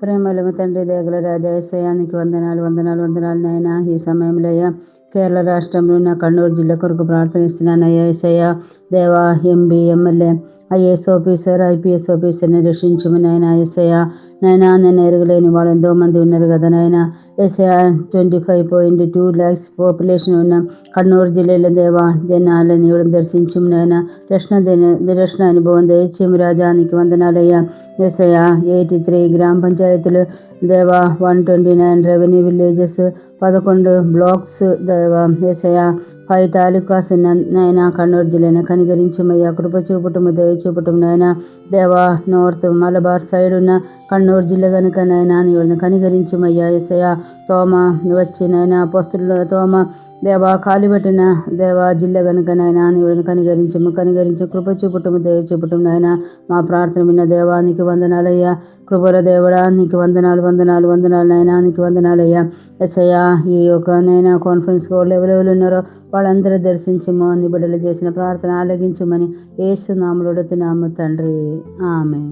ప్రేమలము తండ్రి దేగల రాజాశయానికి వందనాలు వందనాలు వందనాలు నాయన. ఈ సమయంలో అయ్యా కేరళ రాష్ట్రంలో ఉన్న కണ്ണూరు జిల్లా కొరకు ప్రార్థనిస్తున్నాను అయ్యా. ఏసయ్య దేవా MP MLA IAS officer IPS ఆఫీసర్ని రక్షించమని ఆయన ఏసయ్య നയനാ നെയറുകളെ വളരെ മന്ദി ഉന്നത കഥനയന is twenty five point two lakhs population ഉന്ന കണ്ണൂർ ജില്ലയിലെ ദേവാ ജനാല ജനാലയം ദർശിച്ചും നയന രക്ഷണ അനുഭവം ദേശീയം രാജാനിക്ക് വന്ദനാലയ എസ് ഐ എയ്റ്റി ത്രീ ഗ്രാമപഞ്ചായത്തിൽ ദേവ one twenty nine revenue villages പതക്കൊണ്ട് blocks ദേവ എസ് ഐ ഫൈവ് താലൂക്കാസ് നയന കണ്ണൂർ ജില്ലയെ കനികരിച്ചും അയ്യ കൃപ ചൂപ്പട്ടും ദേവ നയന ദേവ നോർത്ത് മലബാർ സൈഡ് ഉന്ന కన్నూరు జిల్లా కనుక నాయన నీవులను కనికరించుమయ్యా ఎసయ తోమ వచ్చినైనా పొస్తుల తోమ దేవా కాలిపెట్టిన దేవా జిల్లా కనుక నాయన నీవులను కనికరించము కనికరించు కృప చూపటము దయ చూపటం నాయన. మా ప్రార్థన విన్న దేవానికి వందనాలయ్యా. కృపల దేవుడా నీకు వందనాలు వందనాలు వందనాలు నాయన నీకు వందనాలయ్యా. ఎస్ఐయా ఈ యొక్క నైనా కాన్ఫరెన్స్ వాళ్ళు ఎవరెవరు ఉన్నారో వాళ్ళందరూ దర్శించము అన్ని బిడ్డలు చేసిన ప్రార్థన ఆలగించమని ఏసు నామలుడుతున్నాము తండ్రి. ఆమె